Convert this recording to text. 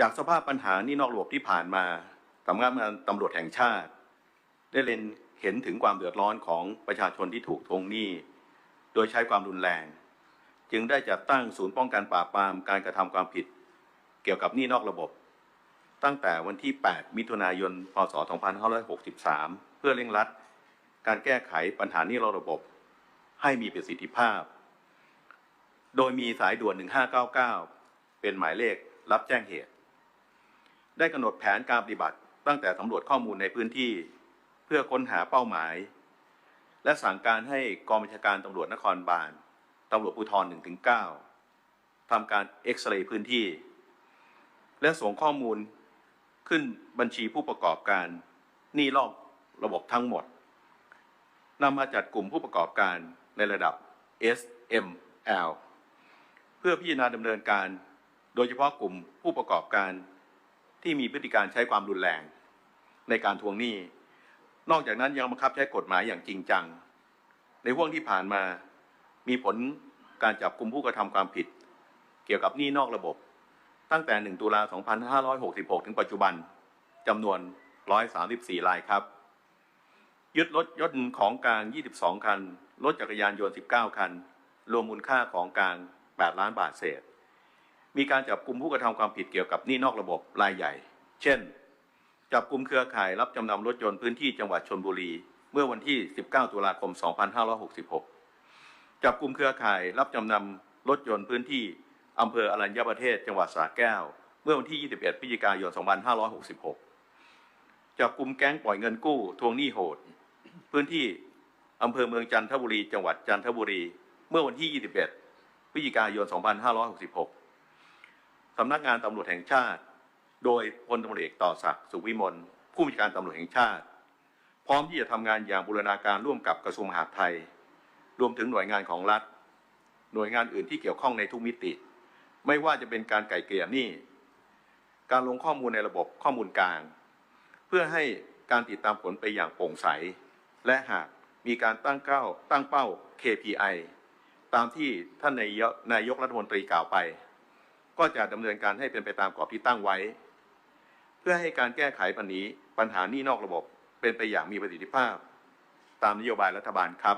จากสภาพปัญหานี่นอกระบบที่ผ่านมาสำนักงานตำรวจแห่งชาติ ได้เล็งเห็นถึงความเดือดร้อนของประชาชนที่ถูกทวงหนี้ โดยใช้ความรุนแรง จึงได้จัดตั้งศูนย์ป้องกันปราบปรามการกระทำความผิด เกี่ยวกับหนี้นอกระบบ ตั้งแต่วันที่ 8 มิถุนายน พศ 2563 เพื่อเร่งรัด การแก้ไขปัญหาหนี้นอกระบบ ให้มีประสิทธิภาพ โดยมีสายด่วน 1599 เป็นหมายเลขรับแจ้งเหตุ ได้กำหนดแผนการปฏิบัติตั้งแต่สำรวจข้อมูลในพื้นที่ เพื่อค้นหาเป้าหมาย และสั่งการให้กองบัญชาการตำรวจนครบาลตำรวจภูธร1-9ทำการเอ็กซเรย์พื้นที่ และส่งข้อมูลขึ้นบัญชีผู้ประกอบการหนี้รอบระบบทั้งหมดนำมาจัดกลุ่มผู้ประกอบการในระดับ SML เพื่อพิจารณาดำเนินการ โดยเฉพาะกลุ่มผู้ประกอบการ ที่มีพฤติการใช้ความรุนแรงในการทวงหนี้ นอกจากนั้นยังบังคับใช้กฎหมายอย่างจริงจัง ในห่วงที่ผ่านมามีผลการจับกลุ่มผู้กระทำความผิด เกี่ยวกับหนี้นอกระบบ ตั้งแต่ 1 ตุลา 2566 ถึงปัจจุบันจำนวน 134 รายครับ ยึดรถยนต์ของกลาง 22 คัน รถจักรยานยนต์ 19 คัน รวมมูลค่าของกลาง 8 ล้านบาทเศษ มีการจับกลุ่มผู้กระทำความผิดเกี่ยวกับหนี้นอกระบบรายใหญ่ เช่น จับกลุ่มเครือข่ายรับจำนำรถยนต์พื้นที่จังหวัดชนบุรี เมื่อวันที่ 19 ตุลาคม 2566 จับกลุ่มเครือข่ายรับจำนำรถยนต์พื้นที่อำเภออรัญญประเทศ จังหวัดสระแก้ว เมื่อวันที่ 21 พฤศจิกายน 2566 จับกลุ่มแก๊งปล่อยเงินกู้ทวงหนี้โหด พื้นที่อำเภอเมืองจันทบุรี จังหวัดจันทบุรี เมื่อวันที่ 21 พฤศจิกายน 2566 สำนักงานตำรวจแห่งชาติ โดยพลตำรวจเอกต่อศักดิ์สุขวิมลผู้บัญชาการตำรวจแห่งชาติ พร้อมที่จะทำงานอย่างบูรณาการร่วมกับกระทรวงมหาดไทย รวมถึงหน่วยงานของรัฐ หน่วยงานอื่นที่เกี่ยวข้องในทุกมิติ ไม่ว่าจะเป็นการไก่เกลี่ยหนี้ การลงข้อมูลในระบบข้อมูลกลาง เพื่อให้การติดตามผลไปอย่างโปร่งใส และหากมีการตั้งเก้าตั้งเป้า KPI ตามที่ท่านนายกนายกรัฐมนตรีกล่าวไป ก็จะดำเนินการให้เป็นไปตามกรอบที่ตั้งไว้ เพื่อให้การแก้ไขปัญหาปัญหาหนี้นอกระบบ เป็นไปอย่างมีประสิทธิภาพ ตามนโยบายรัฐบาลครับ